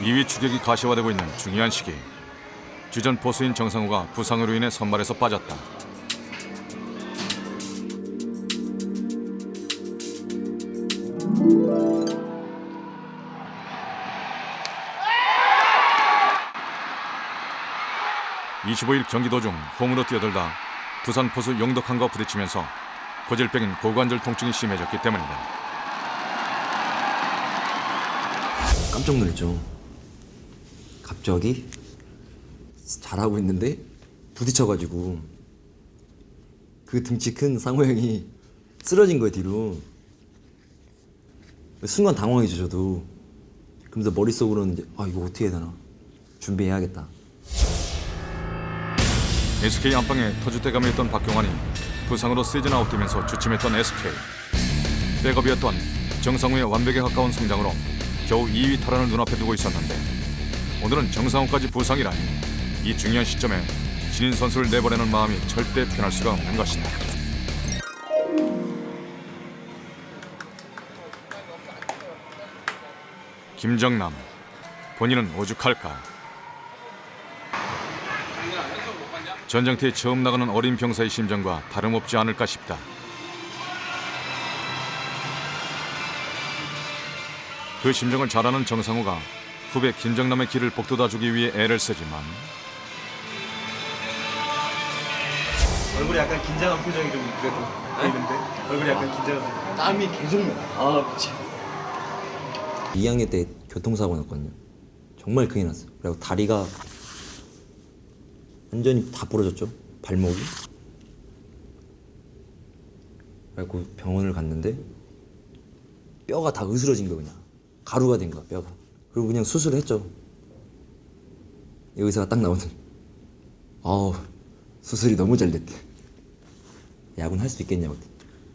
2위 추격이 가시화되고 있는 중요한 시기. 주전 포수인 정상우가 부상으로 인해 선발에서 빠졌다. (25일) 경기 도중 홈으로 뛰어들다 부산 포수 용덕한과 부딪히면서 고질병인 고관절 통증이 심해졌기 때문이다. 깜짝 놀랐죠. 갑자기 잘하고 있는데 부딪혀가지고 그 등치 큰 상호 형이 쓰러진 거예요 뒤로. 순간 당황했죠 저도. 그러면서 머릿속으로는 이제 아 이거 어떻게 해야 되나 준비해야겠다. SK 안방에 터줏대감이 있던 박경환이 부상으로 시즌 아웃되면서 주춤했던 SK 백업이었던 정상우의 완벽에 가까운 성장으로 겨우 2위 탈환을 눈앞에 두고 있었는데 오늘은 정상우까지 부상이라니 이 중요한 시점에 신인 선수를 내보내는 마음이 절대 편할 수가 없는 것이다. 김정남 본인은 오죽할까 전장터에 처음 나가는 어린 병사의 심정과 다름없지 않을까 싶다. 그 심정을 잘 아는 정상우가 후배 김정남의 길을 복돋아주기 위해 애를 쓰지만 얼굴에 약간 긴장한 표정이 좀 그래도 보이는데 얼굴에 약간 긴장한 땀이 계속 나. 아 미치. 2학년 때 교통사고 났거든요. 정말 크게 났어요. 그리고 다리가 완전히 다 부러졌죠. 발목이. 그래고 병원을 갔는데 뼈가 다 으스러진 거 그냥 가루가 된 거야 뼈가. 그리고 그냥 수술을 했죠. 이 의사가 딱 나오는. 아우 수술이 너무 잘 됐대. 야구는 할 수 있겠냐고.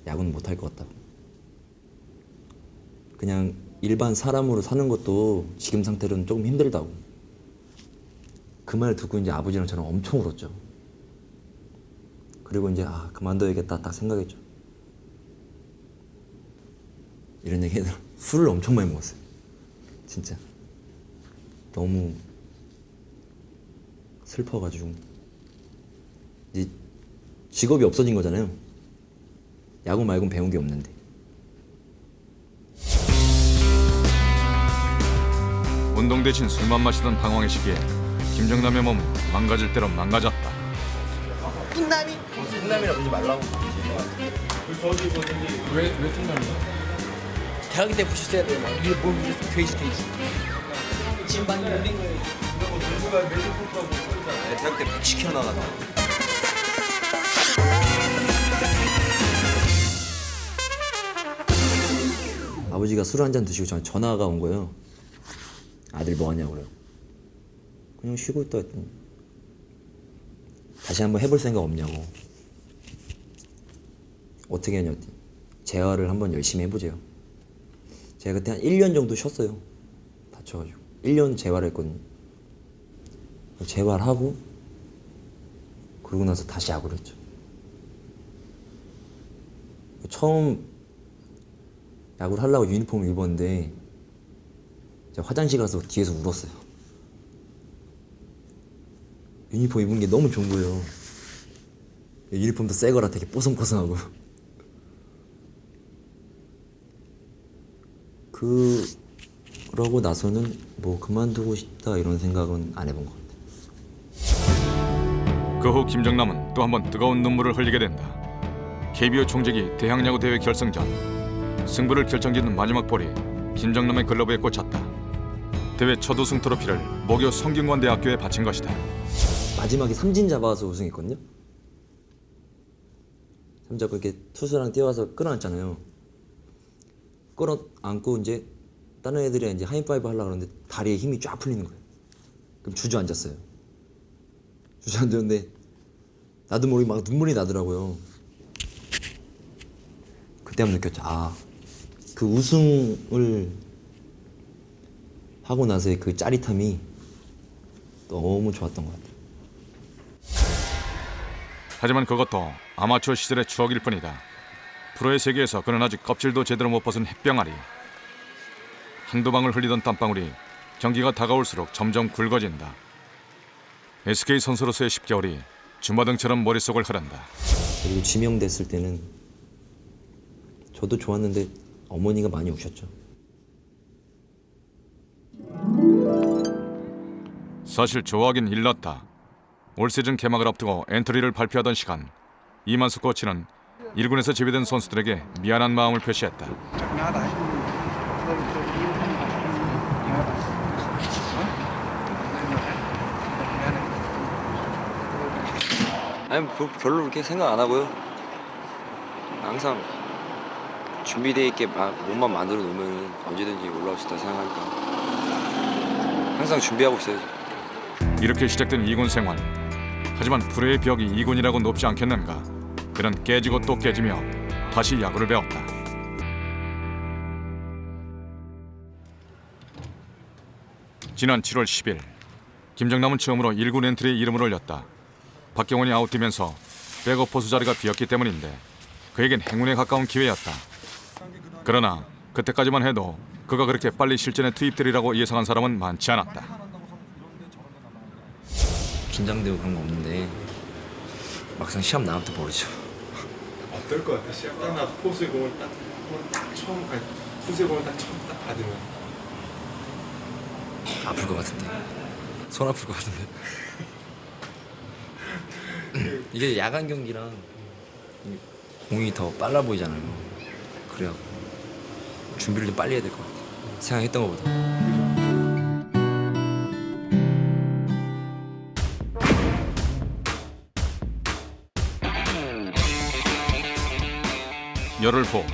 야구는 못 할 것 같다고. 그냥 일반 사람으로 사는 것도 지금 상태로는 조금 힘들다고. 그 말 듣고 이제 아버지랑 저는 엄청 울었죠. 그리고 이제 아 그만둬야겠다 딱 생각했죠. 이런 얘기 해도 술을 엄청 많이 먹었어요. 진짜 너무 슬퍼가지고 이제 직업이 없어진 거잖아요. 야구 말고는 배운 게 없는데. 운동 대신 술만 마시던 방황의 시기에 김정남의 몸은 망가질 대로 망가졌다. 대학교 때 부셨어야 돼요. 막 이게 몸 이렇게 돼지 돼지. 지금 많이 열린 거예요. 대학 때 110kg 나갔다. 아버지가 술 한 잔 드시고 저한테 전화가 온 거예요. 아들 뭐 하냐고 그래요. 그냥 쉬고 있다 했더니 다시 한번 해볼 생각 없냐고. 어떻게 하냐 했더니 재활을 한번 열심히 해보재요. 제가 그때 한 1년 정도 쉬었어요. 다쳐가지고. 1년 재활을 했거든요. 재활하고 그러고 나서 다시 야구를 했죠. 처음 야구를 하려고 유니폼을 입었는데 화장실 가서 뒤에서 울었어요. 유니폼 입은 게 너무 좋은 거예요. 유니폼도 새 거라 되게 뽀송뽀송하고. 그 그러고 나서는 뭐 그만두고 싶다 이런 생각은 안 해본 것 같아요. 그 후 김정남은 또 한 번 뜨거운 눈물을 흘리게 된다. KBO 총재기 대학야구 대회 결승전 승부를 결정짓는 마지막 볼이 김정남의 글러브에 꽂혔다. 대회 첫 우승 트로피를 모교 성균관대학교에 바친 것이다. 마지막에 삼진 잡아서 우승했거든요. 잡고 이렇게 투수랑 뛰어와서 끌어안잖아요. 끌어안고 이제 다른 애들이 이제 하이파이브 하려고 그러는데 다리에 힘이 쫙 풀리는 거예요. 그럼 주저앉았어요. 주저앉았는데 나도 모르게 막 눈물이 나더라고요. 그때 한번 느꼈죠. 아, 그 우승을 하고 나서의 그 짜릿함이 너무 좋았던 것 같아요. 하지만 그것도 아마추어 시절의 추억일 뿐이다. 프로의 세계에서 그는 아직 껍질도 제대로 못 벗은 햇병아리. 한두 방울 흘리던 땀방울이 경기가 다가올수록 점점 굵어진다. SK 선수로서의 10개월이 주마등처럼 머릿속을 흐른다. 그리고 지명됐을 때는 저도 좋았는데 어머니가 많이 우셨죠. 사실 좋아하긴 일렀다. 올 시즌 개막을 앞두고 엔트리를 발표하던 시간 이만수 코치는 1군에서 제외된 선수들에게 미안한 마음을 표시했다. 아니 뭐 별로 그렇게 생각 안 하고요. 항상 준비돼 있게 마- 몸만 만들어 놓으면 언제든지 올라올 수 있다 생각하니까 항상 준비하고 있어요. 이렇게 시작된 2군 생활. 하지만 불의의 벽이 2군이라고 높지 않겠는가. 그는 깨지고 또 깨지며 다시 야구를 배웠다. 지난 7월 10일 김정남은 처음으로 1군 엔트리에 이름을 올렸다. 박경원이 아웃되면서 백업 포수 자리가 비었기 때문인데 그에겐 행운에 가까운 기회였다. 그러나 그때까지만 해도 그가 그렇게 빨리 실전에 투입되리라고 예상한 사람은 많지 않았다. 긴장되고 그런 거 없는데 막상 시합 나올 때 모르죠. 어떨 것 같아? 시합 딱 나서 포수의 공을 딱, 공을 딱 처음, 아니, 투수의 공을 딱 처음 딱 받으면. 아플 것 같은데. 손 아플 것 같은데. 이게 야간 경기랑 이 공이 더 빨라 보이잖아요. 그래야 준비를 좀 빨리 해야 될 것 같아 생각했던 것보다 열흘 후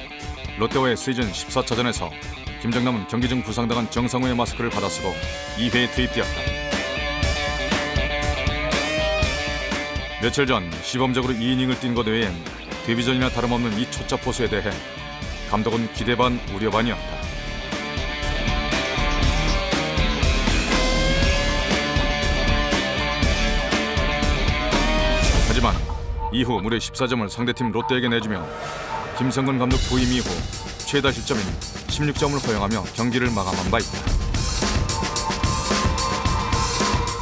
롯데와의 시즌 14차전에서 김정남은 경기 중 부상당한 정상우의 마스크를 받아 쓰고 2회에 투입되었다. 며칠 전 시범적으로 2이닝을 뛴 것 외엔 데뷔전이나 다름없는 이 초짜 포수에 대해 감독은 기대 반 우려 반이었다. 하지만 이후 무려 14점을 상대팀 롯데에게 내주며 김성근 감독 부임 이후 최다 실점인 16점을 허용하며 경기를 마감한 바 있다.